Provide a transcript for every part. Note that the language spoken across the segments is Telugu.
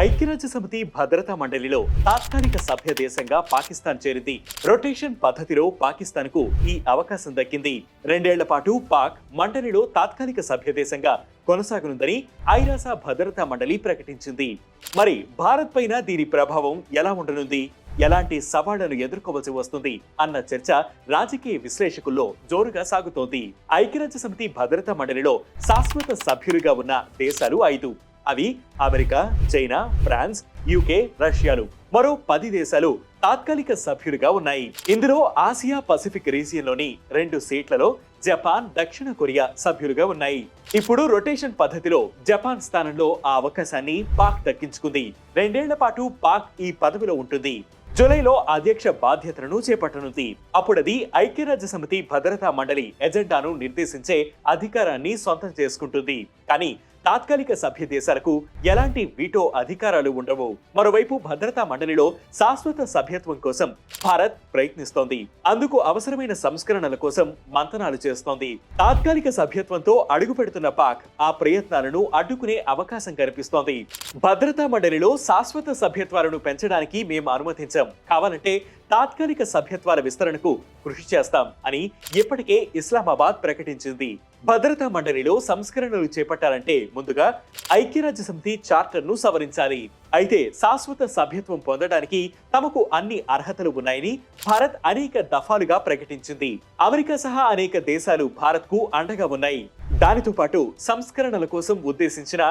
ఐక్యరాజ్య సమితి భద్రతా మండలిలో తాత్కాలిక సభ్య దేశంగా పాకిస్తాన్ చేరింది. రొటేషన్ పద్ధతిలో పాకిస్తాన్కు ఈ అవకాశం దక్కింది. రెండేళ్ళ పాటు పాక్ మండలిలో తాత్కాలిక సభ్య దేశంగా కొనసాగనుందని ఐరాస భద్రతా మండలి ప్రకటించింది. మరి భారత్ పైన దీని ప్రభావం ఎలా ఉండనుంది? ఎలాంటి సవాళ్ళను ఎదుర్కోవలసి వస్తుంది? అన్న చర్చ రాజకీయ విశ్లేషకుల్లో జోరుగా సాగుతోంది. ఐక్యరాజ్య సమితి భద్రతా మండలిలో శాశ్వత సభ్యులుగా ఉన్న దేశాలు ఐదు. అవి అమెరికా చైనా ఫ్రాన్స్ యూకే రష్యాలు. మరో పది దేశాలు తాత్కాలిక సభ్యులుగా ఉన్నాయి. ఇందులో ఆసియా పసిఫిక్ రీజియన్లోని రెండు సీట్లలో జపాన్ దక్షిణ కొరియా సభ్యులుగా ఉన్నాయి. ఇప్పుడు రొటేషన్ పద్ధతిలో జపాన్ స్థానంలో ఆ అవకాశాన్ని పాక్ దక్కించుకుంది. రెండేళ్ళ పాటు పాక్ ఈ పదవిలో ఉంటుంది. జూలైలో అధ్యక్ష బాధ్యతలను చేపట్టనుంది. అప్పుడది ఐక్యరాజ్య సమితి భద్రతా మండలి ఎజెండాను నిర్దేశించే అధికారాన్ని సొంతం చేసుకుంటుంది. కానీ తాత్కాలిక సభ్య దేశాలకు ఎలాంటి వీటో అధికారాలు ఉండవు. మరోవైపు భద్రతా మండలిలో శాశ్వత సభ్యత్వం కోసం భారత్ ప్రయత్నిస్తోంది. అందుకు అవసరమైన సంస్కరణల కోసం మంతనాలు చేస్తోంది. తాత్కాలిక సభ్యత్వంతో అడుగుపెడుతున్న పాక్ ఆ ప్రయత్నాలను అడ్డుకునే అవకాశం కనిపిస్తోంది భద్రతా మండలిలో శాశ్వత సభ్యత్వాలను పెంచడానికి మేము అనుమతించాం. కావాలంటే తాత్కాలిక సభ్యత్వాల విస్తరణకు కృషి చేస్తాం అని ఇప్పటికే ఇస్లామాబాద్ ప్రకటించింది. భద్రతా మండలిలో సంస్కరణలు చేపట్టాలంటే ముందుగా ఐక్యరాజ్య సమితి చార్టర్ను సవరించాలి. అయితే శాశ్వత సభ్యత్వం పొందడానికి తమకు అన్ని అర్హతలు ఉన్నాయని భారత్ అనేక దఫాలుగా ప్రకటించింది. అమెరికా సహా అనేక దేశాలు భారత్కు అండగా ఉన్నాయి. దానితో పాటు సంస్కరణల కోసం ఉద్దేశించిన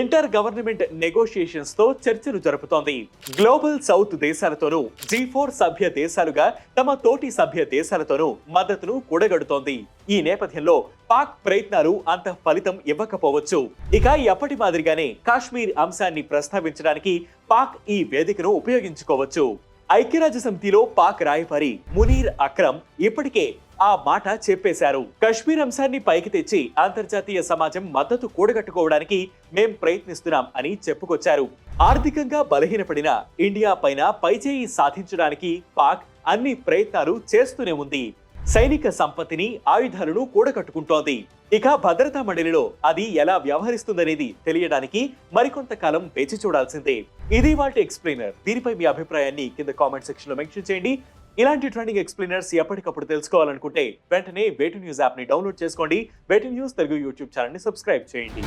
ఇంటర్ గవర్నమెంట్ నెగోషియేషన్స్తో చర్చలు జరుపుతోంది. గ్లోబల్ సౌత్ దేశాలతోనూ జీ ఫోర్ సభ్య దేశాలుగా తమ తోటి సభ్య దేశాలతోనూ మద్దతును కూడగడుతోంది. ఈ నేపథ్యంలో పాక్ ప్రయత్నాలు అంత ఫలితం ఇవ్వకపోవచ్చు. ఇక ఎప్పటి మాదిరిగానే కాశ్మీర్ అంశాన్ని ప్రస్తావించడానికి పాక్ ఈ వేదికను ఉపయోగించుకోవచ్చు. ఐక్యరాజ్య సమితిలో పాక్ రాయబారి మునీర్ అక్రమ్ ఇప్పటికే ఆ మాట చెప్పేశారు. కశ్మీర్ అంశాన్ని పైకి తెచ్చి అంతర్జాతీయ సమాజం మద్దతు కూడగట్టుకోవడానికి మేం ప్రయత్నిస్తున్నాం అని చెప్పుకొచ్చారు. ఆర్థికంగా బలహీనపడిన ఇండియా పైన పైచేయి సాధించడానికి పాక్ అన్ని ప్రయత్నాలు చేస్తూనే ఉంది. సైనిక సంపత్తిని ఆయుధాలను కూడగట్టుకుంటోంది. ఇక భద్రతా మండలిలో అది ఎలా వ్యవహరిస్తుందనేది తెలియడానికి మరికొంతకాలం వేచి చూడాల్సిందే. ఇది వాటి ఎక్స్ప్లెయినర్. దీనిపై మీ అభిప్రాయాన్ని కింద కామెంట్ సెక్షన్లో మెన్షన్ చేయండి. ఇలాంటి ట్రెండింగ్ ఎక్స్ప్లెయినర్స్ ఎప్పటికప్పుడు తెలుసుకోవాలనుకుంటే వెంటనే వేటు న్యూస్ యాప్ని డౌన్లోడ్ చేసుకోండి. Way two news Telugu YouTube ఛానల్ని సబ్స్క్రైబ్ చేయండి.